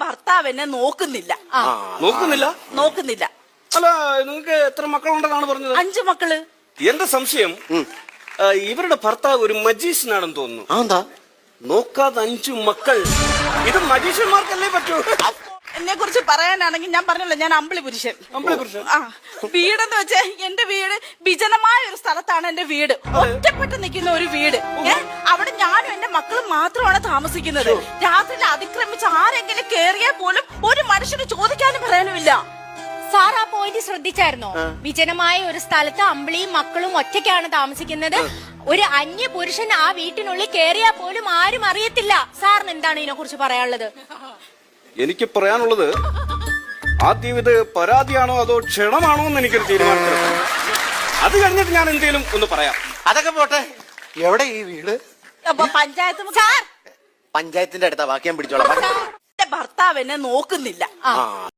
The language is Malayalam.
ഭർത്താവ് എന്നെ നോക്കുന്നില്ല. ആ. നോക്കുന്നില്ല? നോക്കുന്നില്ല. അല്ല നിങ്ങൾക്ക് എത്ര മക്കളുണ്ടെന്നാണ് പറഞ്ഞത്? അഞ്ചു മക്കൾ. എന്റെ സംശയം ആ, ഇവരുടെ ഭർത്താവ് ഒരു മജീഷ്യനാണെന്ന് തോന്നുന്നു. നോക്കാതെ അഞ്ചു മക്കൾ. ഇത് മജീഷ്യന്മാർക്കല്ലേ പറ്റൂ? എന്നെ കുറിച്ച് പറയാനാണെങ്കിൽ ഞാൻ പറഞ്ഞല്ലോ ഞാൻ അമ്പിളി പുരുഷൻ. അമ്പിളി പുരുഷൻ. ആ വീടെന്ന് വെച്ചാൽ എന്റെ വീട് വിജനമായ ഒരു സ്ഥലത്താണ് എന്റെ വീട്. ഒറ്റപ്പെട്ട് നിൽക്കുന്ന ഒരു വീട്. ഏ അവിടെ ഞാനും എന്റെ മക്കളും മാത്രമാണ് താമസിക്കുന്നത്. രാത്രിയിൽ അതിക്രമിച്ച് ആരെങ്കിലും കേറിയാൽ പോലും ഒരു മനുഷ്യന് സാർ ആ പോയിന്റ് ശ്രദ്ധിച്ചായിരുന്നോ? വിജനമായ ഒരു സ്ഥലത്ത് അമ്പിളിയും മക്കളും ഒറ്റയ്ക്കാണ് താമസിക്കുന്നത്. ഒരു അന്യ പുരുഷൻ ആ വീട്ടിനുള്ളിൽ കേറിയാ പോലും ആരും അറിയത്തില്ല. സാറിന് എന്താണ് ഇതിനെ കുറിച്ച് പറയാനുള്ളത്? എനിക്ക് പറയാനുള്ളത് ആദ്യം ഇത് പരാതിയാണോ അതോ ക്ഷണമാണോ എന്ന് എനിക്കൊരു തീരുമാനം അത് കഴിഞ്ഞിട്ട് ഞാൻ എന്തേലും ഒന്ന് പറയാം. അതൊക്കെ പോട്ടെ. എവിടെ ഈ വീട്? അപ്പൊ പഞ്ചായത്ത് പഞ്ചായത്തിന്റെ അടുത്താ. ബാക്കി ഞാൻ പിടിച്ചോളാം. എന്നെ നോക്കുന്നില്ല.